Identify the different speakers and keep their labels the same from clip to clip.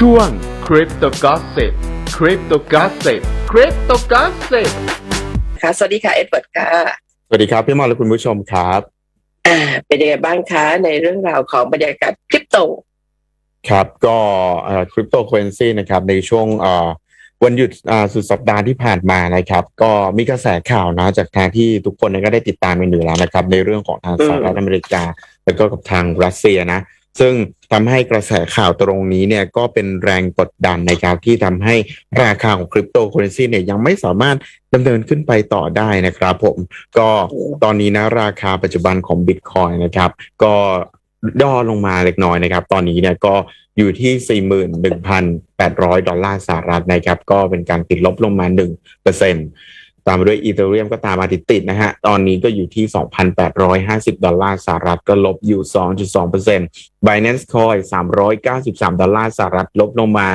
Speaker 1: ช่วง Crypto Gossip Crypto Gossip Crypto Gossip
Speaker 2: ค่ะสวัสดีค่ะ เอ็ดเวิร์ดค่ะ
Speaker 3: สวัสดีครับพี่มอลและคุณผู้ชมครับ
Speaker 2: อ่าเป็นยังไงบ้างคะในเรื่องราวของบรรยากาศคริปโต
Speaker 3: ครับก็คริปโตเคอเรนซีนะครับในช่วงเอ่อวันหยุดอ่าสุดสัปดาห์ที่ผ่านมานะครับ ก็มีกระแสข่าวนะจากทางที่ทุกคนก็ได้ติดตามกันอยู่แล้วนะครับ ในเรื่องของทาง
Speaker 2: อืม
Speaker 3: สหรัฐอเมริกา แล้วก็กับทางรัสเซียนะ ซึ่งทำให้กระแสข่าวตรงนี้เนี่ยก็เป็นแรงกดดันนะครับที่ทำให้ราคาของคริปโตเคอเรนซีเนี่ยยังไม่สามารถดำเนินขึ้นไปต่อได้นะครับผมก็ตอนนี้นะราคาปัจจุบันของบิตคอยนะครับ ก็ย่อลงมาเล็กน้อยนะครับ ตอนนี้เนี่ยก็อยู่ที่ 41,800 ดอลลาร์สหรัฐนะครับ ก็เป็นการติดลบลงมา 1%เปอร์เซ็นตามมาด้วยอีเธอเรียมก็ตามมาติดๆนะฮะ ตอนนี้ก็อยู่ที่ 2,850 ดอลลาร์สหรัฐก็ลบอยู่ 2.2% Binance Coin 393 ดอลลาร์สหรัฐลบลงมา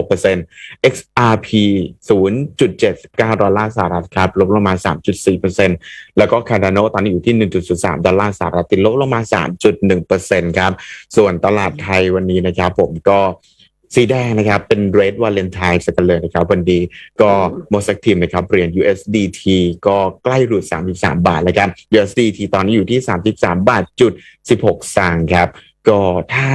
Speaker 3: 2.6% XRP 0.79 ดอลลาร์สหรัฐครับลบลงมา 3.4%แล้วก็ Cardano ตอนนี้อยู่ที่ 1.03 ดอลลาร์สหรัฐติดลบลงมา 3.1%ครับ ส่วนตลาดไทยวันนี้นะครับผมก็ สีแดงนะครับ เป็น Red Valentine กันเลยนะครับ วันนี้ก็ most active นะครับเหรียญ USDT ก็ใกล้หลุด 33 บาทแล้วกัน USDT ตอนนี้อยู่ที่ 33 บาทจุด16สตางค์ครับ ก็ถ้า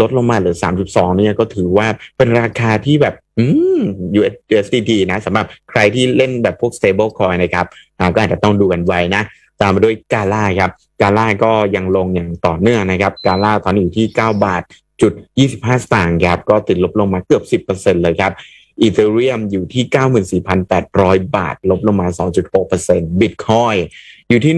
Speaker 3: ลดลงมาเหลือ 32 เนี่ยก็ถือว่าเป็นราคาที่แบบ อืม US USDT นะสำหรับใครที่เล่นแบบพวก stable coin นะครับอ่าก็อาจจะต้องดูกันไว้นะตามมาด้วยกาล่าครับกาล่าก็ยังลงอย่างต่อเนื่องนะครับกาล่าตอนนี้อยู่ที่ 9 บาท จุด25 สตางค์ครับก็ติดลบลงมาเกือบ 10%เลยครับอีเธเรียมอยู่ที่ 94,800 บาท ลบลงมา 2.6%บิตคอยอยู่ที่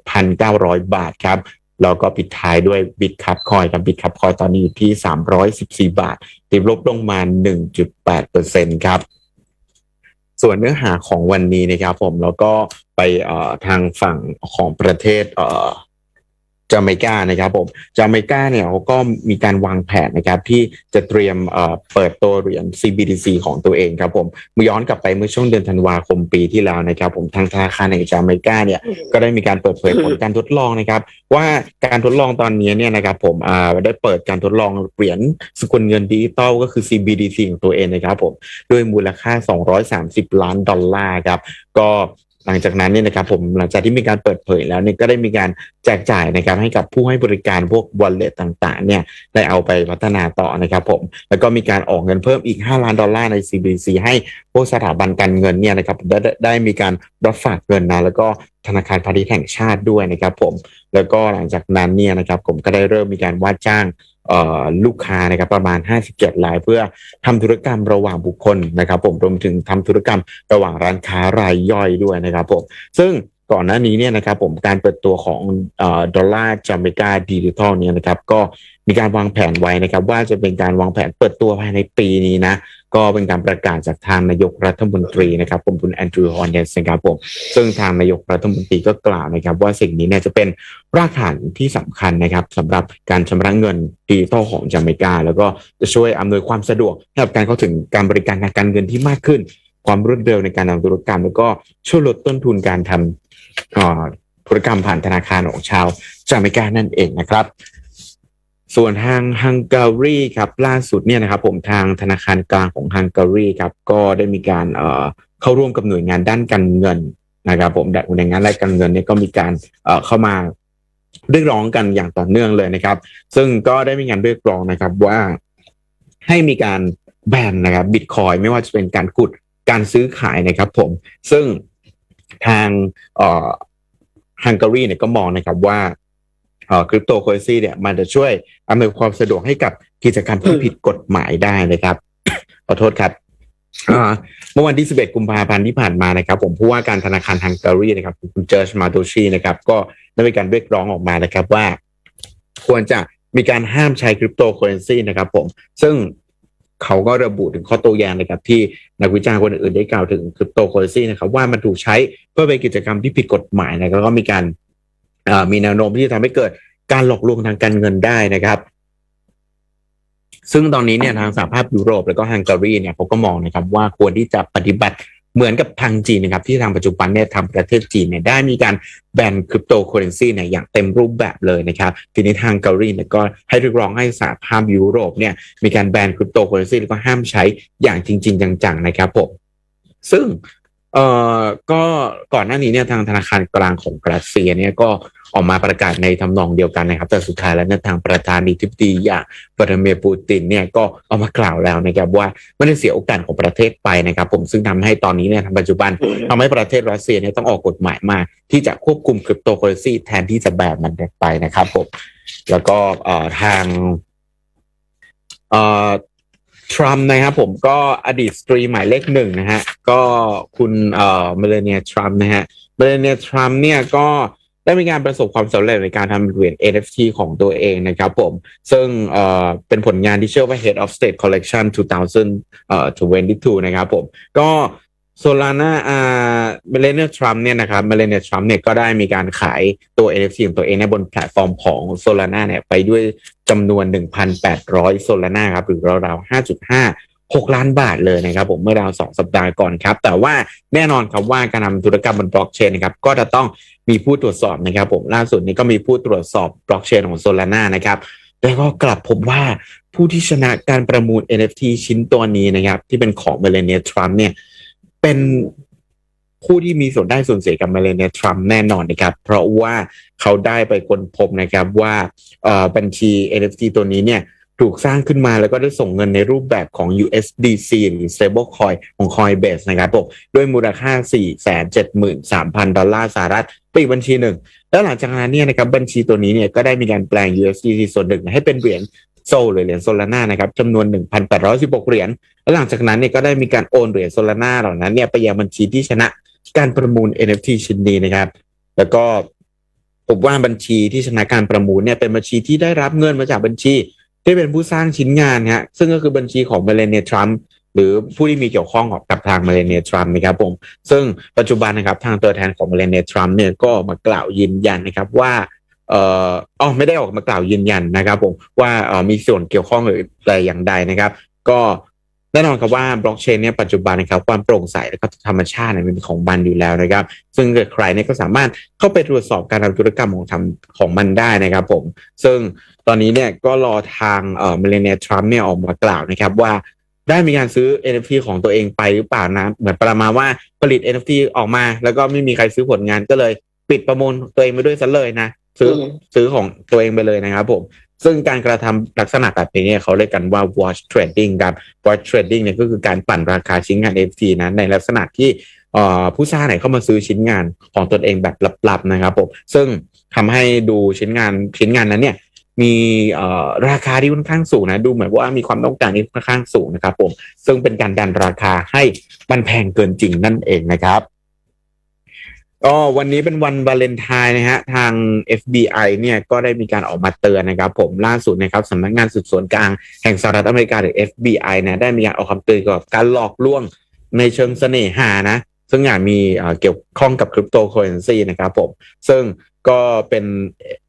Speaker 3: 1,386,900 บาทครับแล้วก็ปิดท้ายด้วยบิตคับคอยกับบิตคับคอยตอนนี้อยู่ที่ 314 บาท ติดลบลงมา 1.8%ครับส่วนเนื้อหาของวันนี้นะครับผมแล้วก็ไปทางฝั่งของประเทศ จาเมกานะครับผมจาเมกาเนี่ยเขาก็มีการวางแผนนะครับที่จะเตรียมเอ่อเปิดตัวเหรียญ CBDC ของตัวเองครับผมเมื่อย้อนกลับไปเมื่อช่วงเดือนธันวาคมปีที่แล้วนะครับผมทางธนาคารแห่งจาเมกาเนี่ยก็ได้มีการเปิดเผยผลการทดลองนะครับ ว่าการทดลองตอนนี้เนี่ยนะครับผมอ่าได้เปิดการทดลองเหรียญสกุลเงินดิจิตอลก็คือ CBDC ของตัวเองนะครับผมด้วยมูลค่า 230 ล้านดอลลาร์ครับก็ หลังจากนั้นเนี่ยนะครับผมหลังจากที่มีการเปิดเผยแล้วเนี่ยก็ได้มีการแจกจ่ายนะครับให้กับผู้ให้บริการพวก wallet ต่างๆเนี่ยได้เอาไปพัฒนาต่อนะครับผมแล้วก็มีการออกเงินเพิ่มอีก 5 ล้านดอลลาร์ใน CBC ให้พวกสถาบันการเงินเนี่ยนะครับได้ได้มีการรับฝากเงินนะแล้วก็ธนาคารพาณิชย์แห่งชาติด้วยนะครับผมแล้วก็หลังจากนั้นเนี่ยนะครับผมก็ได้เริ่มมีการว่าจ้าง ลูกค้านะครับประมาณ 57รายเพื่อทำธุรกรรมระหว่างบุคคลนะครับผมรวมถึงทำธุรกรรมระหว่างร้านค้ารายย่อยด้วยนะครับผมซึ่ง ก่อนหน้านี้เนี่ยนะครับผมการเปิดตัวของอดอลลาร์จาเมกาดิจิตอลเนี่ยนะครับก็มีการวางแผนไว้นะครับ ว่าจะเป็นการวางแผนเปิดตัวภายในปีนี้นะก็เป็นการประกาศจากทางนายกรัฐมนตรีนะครับผมคุณแอนดรูว์ฮอนเดนสนะครับผมซึ่งทางนายกรัฐมนตรีก็กล่าวนะครับ ว่าสิ่งนี้เนี่ยจะเป็นรากฐานที่สำคัญนะครับสำหรับการชำระเงินดิจิทัลของจาเมกา แล้วก็จะช่วยอำนวยความสะดวกให้กับการเข้าถึงการบริการทางการเงินที่มากขึ้น ความรวดเร็วในการทำธุรกรรม แล้วก็ช่วยลดต้นทุนการทำเอ่อ ธุรกรรมผ่านธนาคารของชาวจาเมกานั่นเองนะครับ ส่วนทางฮังการีครับล่าสุดเนี่ยนะครับผมทางธนาคารกลางของฮังการีครับก็ได้มีการเเข้าร่วมกับหน่วยงานด้านการเงินนะครับผมหน่วยงานด้านการเงินเนี่ยก็มีการเเข้ามาเรียกร้องกันอย่างต่อเนื่องเลยนะครับ ซึ่งก็ได้มีการเรียกร้องนะครับว่าให้มีการแบนนะครับบิตคอยไม่ว่าจะเป็นการกุดการซื้อขายนะครับผมซึ่ง ทางฮังการีเนี่ยก็มองนะครับว่าคริปโตเคอเรนซีเนี่ยมันจะช่วยอำนวยความสะดวกให้กับกิจกรรมที่ผิดกฎหมายได้นะครับ ขอโทษครับเมื่อวันที่ 11 กุมภาพันธ์ที่ผ่านมานะครับ ผมผู้ว่าการธนาคารฮังการีนะครับคุณเจอร์ชมาโตชีนะครับ ก็ได้มีการเรียกร้องออกมานะครับว่า ควรจะมีการห้ามใช้คริปโตเคอเรนซีนะครับผมซึ่ง เขาก็ระบุถึงข้อโต้แย้งนะครับที่นักวิจารณ์คนอื่นๆได้กล่าวถึงคริปโตเคอเรนซีนะครับว่ามันถูกใช้เพื่อเป็นกิจกรรมที่ผิดกฎหมายนะครับแล้วก็มีการมีแนวโน้มที่จะทำให้เกิดการหลอกลวงทางการเงินได้นะครับ ซึ่งตอนนี้เนี่ยทางสหภาพยุโรป แล้วก็ฮังการีเนี่ยเขาก็มองนะครับว่าควรที่จะปฏิบัติ เหมือนกับทางจีนนะครับที่ทางปัจจุบันเนี่ยทางประเทศจีนเนี่ยได้มีการแบนคริปโตเคอเรนซีเนี่ยอย่างเต็มรูปแบบเลยนะครับทีนี้ทางเกาหลีเนี่ยก็ให้เรียกร้องให้สหภาพยุโรปเนี่ยมีการแบนคริปโตเคอเรนซีแล้วก็ห้ามใช้อย่างจริง ๆ จังๆนะครับผมซึ่งเอ่อก็ก่อนหน้านี้เนี่ยทางธนาคารกลางของกรัสเซียเนี่ยก็ ออกมาประกาศในทำนองเดียวกันนะครับ แต่สุดท้ายแล้วเนี่ยทางประธานาธิบดีอย่างวลาดิเมียร์ปูตินเนี่ยก็ออกมากล่าวแล้วนะครับว่าไม่ได้เสียโอกาสของประเทศไปนะครับ ผมซึ่งทำให้ตอนนี้เนี่ยทางปัจจุบันทำให้ประเทศรัสเซียเนี่ยต้องออกกฎหมายมา ที่จะควบคุมคริปโตเคอเรนซีแทนที่จะแบนมันไปนะครับผมแล้วก็เอ่อทางเอ่อทรัมป์นะครับผมก็อดีตสตรีหมายเลขหนึ่งนะฮะก็คุณเอ่อเมเลเนียทรัมป์นะฮะเมเลเนียทรัมป์เนี่ยก็ ได้มีการประสบความสำเร็จในการทำเหรียญ NFT ของตัวเองนะครับผม ซึ่งเอ่อเป็นผลงานที่เชื่อว่า Head of State Collection 2022 นะครับผม ก็โซลาร่าอ่าเมเลเนียทรัมเนี่ยนะครับเมเลเนียทรัมเนี่ยก็ได้มีการขายตัว NFT ของตัวเองในบนแพลตฟอร์มของโซลาร่าเนี่ยไปด้วยจำนวน 1,800โซลาร่าครับ หรือราวๆ5.5 6 ล้านบาทเลยนะครับผมเมื่อราวสองสัปดาห์ก่อนครับ แต่ว่าแน่นอนครับว่าการทำธุรกรรมบนบล็อกเชนนะครับก็จะต้องมีผู้ตรวจสอบนะครับผมล่าสุดนี้ก็มีผู้ตรวจสอบบล็อกเชนของโซลาร่านะครับแล้วก็กลับพบว่าผู้ที่ชนะการประมูล NFT ชิ้นตัวนี้นะครับ ที่เป็นของเมเลเนียทรัมเนี่ยเป็นผู้ที่มีส่วนได้ส่วนเสียกับเมเลเนียทรัมแน่นอนนะครับ เพราะว่าเขาได้ไปค้นพบนะครับว่าบัญชี NFT ตัวนี้เนี่ย ถูกสร้างขึ้นมาแล้วก็ได้ส่งเงินในรูปแบบของ USDC หรือ stablecoin ของ Coinbase นะครับผมด้วยมูลค่า 473,000 ดอลลาร์สหรัฐไปอีกบัญชีหนึ่ง แล้วหลังจากนั้นเนี่ยนะครับบัญชีตัวนี้เนี่ยก็ได้มีการแปลง USDC ส่วนหนึ่งให้เป็นเหรียญโซลหรือเหรียญโซลาร่านะครับจำนวน 1,816 เหรียญแล้วหลังจากนั้นเนี่ยก็ได้มีการโอนเหรียญโซลาร่าเหล่านั้นเนี่ยไปยังบัญชีที่ชนะการประมูล NFT ชิ้นนี้นะครับ แล้วก็ผมว่าบัญชีที่ชนะการประมูลเนี่ยเป็นบัญชีที่ได้รับเงินมาจากบัญชี ที่เป็นผู้สร้างชิ้นงานฮะซึ่งก็คือบัญชีของเมเลเนียทรัมป์หรือผู้ที่มีเกี่ยวข้องกับทางเมเลเนียทรัมป์นะครับผม ซึ่งปัจจุบันนะครับทางตัวแทนของเมเลเนียทรัมป์เนี่ยก็ออกมากล่าวยืนยันนะครับว่าเอ่ออ๋อไม่ได้ออกมากล่าวยืนยันนะครับผมว่าเออมีส่วนเกี่ยวข้องหรืออะไรอย่างใดนะครับ ก็ แน่นอนครับว่าบล็อกเชนเนี่ยปัจจุบันนะครับความโปร่งใสและก็ธรรมชาติเนี่ยเป็นของมันอยู่แล้วนะครับ ซึ่งเกิดใครเนี่ยก็สามารถเข้าไปตรวจสอบการทำธุรกรรมของทำของมันได้นะครับผม ซึ่งตอนนี้เนี่ยก็รอทางเอ่อเมเลเนียทรัมป์เนี่ยออกมากล่าวนะครับว่าได้มีการซื้อ NFT ของตัวเองไปหรือเปล่านะ เหมือนประมาณว่าผลิต NFT ออกมา แล้วก็ไม่มีใครซื้อผลงานก็เลย ปิดประมูลตัวเองไปด้วยซะเลยนะซื้ออ
Speaker 2: ม
Speaker 3: ซื้อของตัวเองไปเลยนะครับผม ซึ่งการกระทำลักษณะแบบนี้เนี่ยเขาเรียกกันว่า watch trading ครับ watch trading เนี่ยก็คือการปั่นราคาชิ้นงาน NFT นะในลักษณะที่ผู้สร้างเนี่ยเข้ามาซื้อชิ้นงานของตนเองแบบลับๆนะครับผมซึ่งทำให้ดูชิ้นงานชิ้นงานนั้นเนี่ยมีราคาที่ค่อนข้างสูงนะดูเหมือนว่ามีความต้องการที่ค่อนข้างสูงนะครับผมซึ่งเป็นการดันราคาให้มันแพงเกินจริงนั่นเองนะครับ ก็วันนี้เป็นวันวาเลนไทน์นะฮะทาง FBI เนี่ยก็ได้มีการออกมาเตือนนะครับ ผมล่าสุดนะครับสำนักงานสืบสวนกลางแห่งสหรัฐอเมริกาหรือ FBI นะได้มีการออกคำเตือนเกี่ยวกับการหลอกลวงในเชิงเสน่หานะ ซึ่งอาจมีเกี่ยวข้องกับคริปโตเคอเรนซีนะครับผม ซึ่งก็เป็น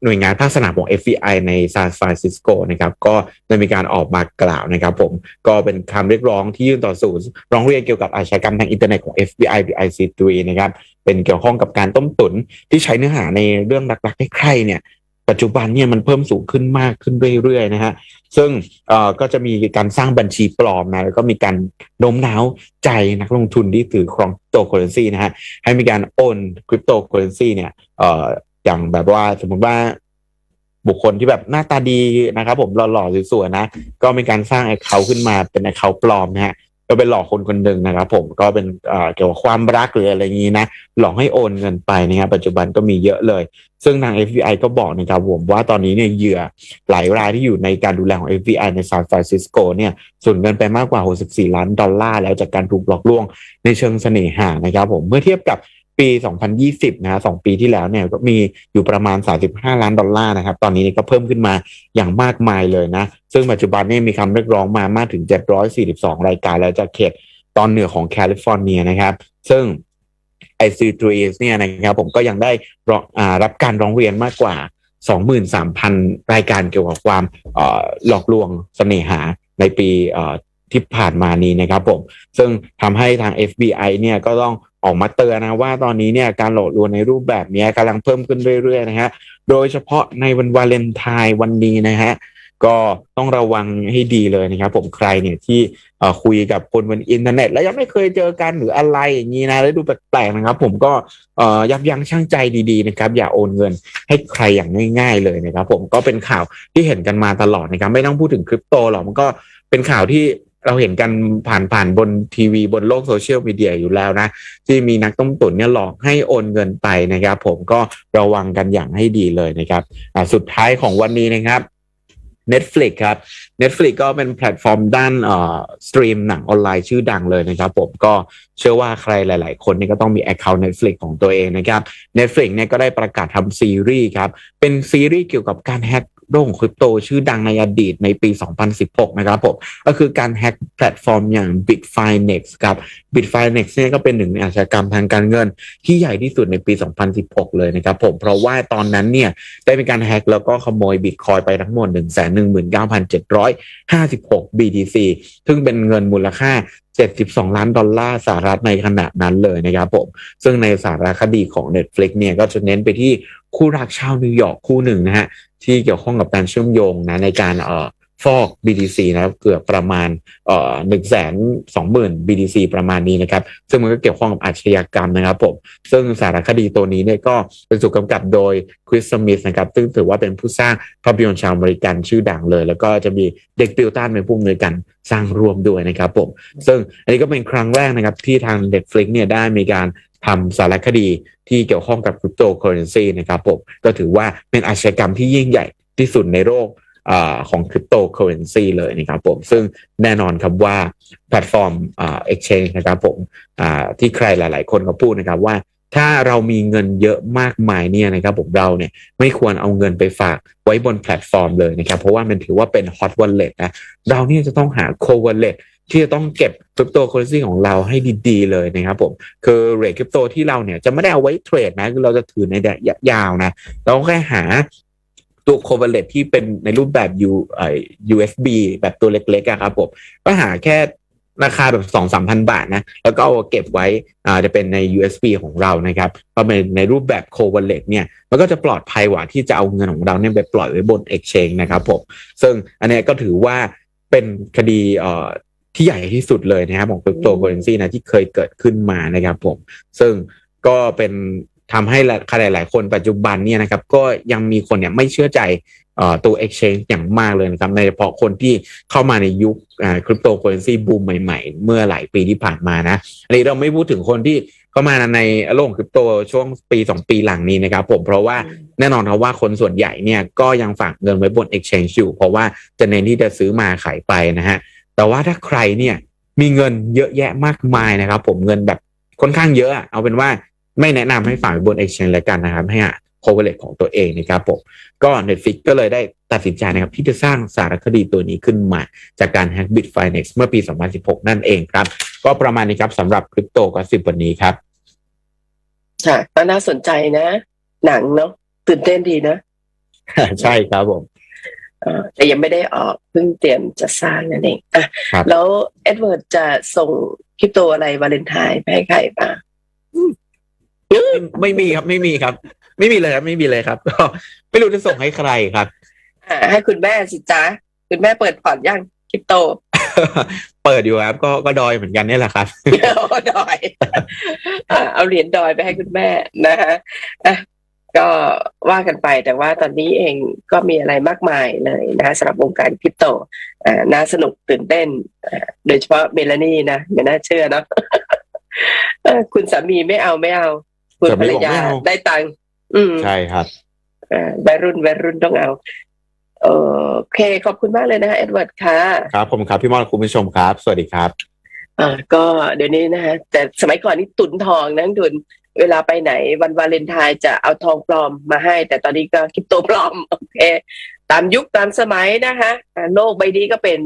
Speaker 3: หน่วยงานภาคสนามของ FBI ในซานฟรานซิสโกนะครับ ก็ได้มีการออกมากล่าวนะครับผม ก็เป็นคำเรียกร้องที่ยื่นต่อศูนย์ร้องเรียนเกี่ยวกับอาชญากรรมทางอินเทอร์เน็ตของ FBI หรือ IC3 นะครับ เป็นเกี่ยวข้องกับการต้มตุ๋นที่ใช้เนื้อหาในเรื่องรักๆให้ใครเนี่ยปัจจุบันเนี่ยมันเพิ่มสูงขึ้นมากขึ้นเรื่อยๆนะฮะซึ่งเอ่อก็จะมีการสร้างบัญชีปลอมนะแล้วก็มีการโน้มน้าวใจนักลงทุนที่ถือครองโตเคอเรนซีนะฮะให้มีการโอนคริปโตเคอเรนซีเนี่ยเอ่ออย่างแบบว่าสมมติว่าบุคคลที่แบบหน้าตาดีนะครับผมหล่อๆสวยๆนะ ก็มีการสร้างแอคเคาท์ขึ้นมาเป็นแอคเคาท์ปลอมนะฮะ ก็เป็นหลอกคนคนหนึ่งนะครับผมก็เป็นเกี่ยวกับความรักหรืออะไรอย่างนี้นะหลอกให้โอนเงินไปนะครับปัจจุบันก็มีเยอะเลย ซึ่งทาง FBI ก็บอกนะครับผมว่าตอนนี้เนี่ยเหยื่อหลายรายที่อยู่ในการดูแลของ FBI ในซานฟรานซิสโกเนี่ยสูญเงินไปมากกว่า 64 ล้านดอลลาร์แล้วจากการถูกหลอกลวงในเชิงเสน่หานะครับผมเมื่อเทียบกับ ปี 2020 นะฮะสองปีที่แล้วเนี่ยก็มีอยู่ประมาณ 35 ล้านดอลลาร์นะครับ ตอนนี้นี่ก็เพิ่มขึ้นมาอย่างมากมายเลยนะ ซึ่งปัจจุบันนี่มีคำเรียกร้องมามากถึง 742 รายการแล้วจากเขตตอนเหนือของแคลิฟอร์เนียนะครับ ซึ่งไอซีทรีเนี่ยนะครับผมก็ยังได้รับการร้องเรียนมากกว่า 23,000 รายการเกี่ยวกับความหลอกลวงเสน่หาในปีที่ผ่านมานี้นะครับผม ซึ่งทำให้ทาง FBI เนี่ยก็ต้อง ออกมาเตือนนะว่าตอนนี้เนี่ยการหลอกลวงในรูปแบบเนี้ยกำลังเพิ่มขึ้นเรื่อยๆนะฮะโดยเฉพาะในวันวาเลนไทน์วันนี้นะฮะก็ต้องระวังให้ดีเลยนะครับ ผมใครเนี่ยที่คุยกับคนบนอินเทอร์เน็ต แล้วยังไม่เคยเจอกันหรืออะไรอย่างนี้นะแล้วดูแปลกๆนะครับ ผมก็ยับยั้งชั่งใจดีๆนะครับ อย่าโอนเงินให้ใครอย่างง่าย ๆ เลยนะครับ ผมก็เป็นข่าวที่เห็นกันมาตลอดนะครับ ไม่ต้องพูดถึงคริปโตหรอกมันก็เป็นข่าวที่ เราเห็นกันผ่านๆบนทีวีบนโลกโซเชียลมีเดียอยู่แล้วนะ ที่มีนักต้มตุ๋นเนี่ยหลอกให้โอนเงินไปนะครับ ผมก็ระวังกันอย่างให้ดีเลยนะครับสุดท้ายของวันนี้นะครับ Netflix ครับ Netflix ก็เป็นแพลตฟอร์มด้านเอ่อสตรีมหนังออนไลน์ชื่อดังเลยนะครับผมก็เชื่อว่าใครหลาย ๆ คนนี่ก็ต้องมี Account Netflix ของตัวเองนะครับ Netflix เนี่ยก็ได้ประกาศทำซีรีส์ครับ เป็นซีรีส์เกี่ยวกับการแฮก โลกของคริปโตชื่อดังในอดีตในปี 2016 นะครับผมก็คือการแฮ็กแพลตฟอร์มอย่าง Bitfinex ครับ Bitfinex เนี่ยก็เป็นหนึ่งในอาชญากรรมทางการเงิน ที่ใหญ่ที่สุดในปี 2016 เลยนะครับผมเพราะว่าตอนนั้นเนี่ยได้มีการแฮ็กแล้วก็ขโมยบิตคอยไปทั้งหมด 119,756 BTC ซึ่งเป็นเงินมูลค่า72 ล้านดอลลาร์สหรัฐในขณะนั้นเลยนะครับผม ซึ่งในสารคดีของ Netflix เนี่ยก็จะเน้นไปที่คู่รักชาวนิวยอร์กคู่หนึ่งนะฮะ ที่เกี่ยวข้องกับการเชื่อมโยงนะในการเอ่อ ฟอก BTC นะครับเกือบประมาณเอ่อหนึ่งแสนสองหมื่น BTC ประมาณนี้นะครับ ซึ่งมันก็เกี่ยวข้องกับอาชญากรรมนะครับผม ซึ่งสารคดีตัวนี้เนี่ยก็เป็นถูกกำกับโดยคริสสมิธนะครับ ซึ่งถือว่าเป็นผู้สร้างภาพยนตร์ชาวอเมริกันชื่อดังเลย แล้วก็จะมีเด็กติวตันเป็นผู้อำนวยการสร้างร่วมด้วยนะครับผม ซึ่งอันนี้ก็เป็นครั้งแรกนะครับที่ทาง Netflix เนี่ยได้มีการทำสารคดีที่เกี่ยวข้องกับคริปโตเคอเรนซีนะครับผม ก็ถือว่าเป็นอาชญากรรมที่ยิ่งใหญ่ที่สุดในโลก อของคริปโตเคอเรนซีเลยนะครับผมซึ่งแน่นอนครับว่าแพลตฟอร์มเอ่า exchange นะครับผมที่ใครหลาย ๆ คนก็พูดนะครับว่าถ้าเรามีเงินเยอะมากมายเนี่ยนะครับผมเราเนี่ยไม่ควรเอาเงินไปฝากไว้บนแพลตฟอร์มเลยนะครับ เพราะว่ามันถือว่าเป็น hot wallet นะเราเนี่ยจะต้องหา co wallet ที่จะต้องเก็บคริปโตเคอเรนซีของเราให้ดีๆเลยนะครับผมคือเรทคริปโตที่เราเนี่ยจะไม่ได้เอาไว้เทรดนะคือเราจะถือในระยะยาวนะเราแค่หา ตัวโคเวเลตที่เป็นในรูปแบบ U เอ่อ USB แบบตัวเล็กๆอะครับผมก็หาแค่ราคาแบบสองสามพันบาทนะ แล้วก็เอาเก็บไว้อ่าจะเป็นใน USB ของเรานะครับพอเป็นในรูปแบบโคเวเลตเนี่ย มันก็จะปลอดภัยกว่าที่จะเอาเงินของเราเนี่ยไปปล่อยไว้บน Exchange นะครับผม ซึ่งอันนี้ก็ถือว่าเป็นคดีเอ่อที่ใหญ่ที่สุดเลยนะครับ ของคริปโตเคอเรนซีนะที่เคยเกิดขึ้นมานะครับผม ซึ่งก็เป็น ทำให้ใครหลาย ๆ คนปัจจุบันเนี่ยนะครับก็ยังมีคนเนี่ยไม่เชื่อใจเอ่อตัว exchange อย่างมากเลยนะครับในเฉพาะคนที่เข้ามาในยุคคริปโตเคอเรนซีบูมใหม่ ๆ เมื่อหลายปีที่ผ่านมานะอันนี้เราไม่พูดถึงคนที่เข้ามาในโลกคริปโตช่วงปีสองปีหลังนี้นะครับผมเพราะว่าแน่นอนครับว่าคนส่วนใหญ่เนี่ยก็ยังฝากเงินไว้บน exchange อยู่ เพราะว่าจะเน้นที่จะซื้อมาขายไปนะฮะแต่ว่าถ้าใครเนี่ยมีเงินเยอะแยะมากมายนะครับ ผมเงินแบบค่อนข้างเยอะอะเอาเป็นว่า ไม่แนะนำให้ฝากไว้บน exchange แล้วกันนะครับ ให้หา coverage ของตัวเองนะครับผมก็ Netflix ก็เลยได้ตัดสินใจนะครับ ที่จะสร้างสารคดีตัวนี้ขึ้นมาจากการ hack Bitfinex เมื่อปี 2016 นั่นเองครับ ก็ประมาณนี้ครับสำหรับคริปโตก็สิบวันนี้ครับ
Speaker 2: ค่ะก็น่าสนใจนะ หนังเนาะตื่นเต้นดีนะ
Speaker 3: ใช่ครับผม
Speaker 2: เอ่อแต่ยังไม่ได้ออกเพิ่งเตรียมจะสร้างนั่นเองอะ
Speaker 3: ครับ
Speaker 2: แล้วเอ็ดเวิร์ดจะส่งคริปโตอะไรวาเลนไทน์ไปให้ใครบ้าง
Speaker 3: ไม่มีครับไม่มีครับ ไม่มีเลยครับไม่มีเลยครับก็ไม่รู้จะส่งให้ใครครับ
Speaker 2: อ่าให้คุณแม่สิจ๊ะคุณแม่เปิดพอร์ตย่างคริปโต
Speaker 3: เปิดอยู่ครับ ก็ก็ดอยเหมือนกันนี่แหละครับ
Speaker 2: เอาดอยอะเอาเหรียญดอยไปให้คุณแม่นะฮะอะก็ว่ากันไปแต่ว่าตอนนี้เองก็มีอะไรมากมายเลยนะสำหรับวงการคริปโตอ่าน่าสนุกตื่นเต้นอ่าโดยเฉพาะเมลานี่นะไม่น่าเชื่อเนาะเออคุณสามีไม่เอาไม่เอา คุณ
Speaker 3: สา
Speaker 2: ภ
Speaker 3: มี
Speaker 2: รร
Speaker 3: บอก
Speaker 2: ยา
Speaker 3: ไม่เอา
Speaker 2: ได้ตังค์อืม
Speaker 3: ใช่ครับ
Speaker 2: อ่าวัยรุ่นวัยรุ่นต้องเอาเออโอเค ขอบคุณมากเลยนะฮะเอ็ดเวิร์ดค่ะ
Speaker 3: ครับผมครับ พี่มอนคุณผู้ชมครับ สวัสดีครับ
Speaker 2: อ่าก็เดี๋ยวนี้นะฮะแต่สมัยก่อนนี่ตุนทองนะตุนเวลาไปไหนวันวาเลนไทน์จะเอาทองปลอมมาให้ แต่ตอนนี้ก็คริปโตปลอมโอเค ตามยุคตามสมัยนะคะอ่าโลกใบนี้ก็เป็น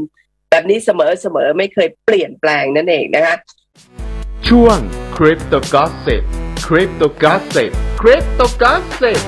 Speaker 2: แบบนี้เสมอเสมอไม่เคยเปลี่ยนแปลงนั่นเองนะคะ
Speaker 1: ช่วง Crypto Gossip Crypto Gossip Crypto Gossip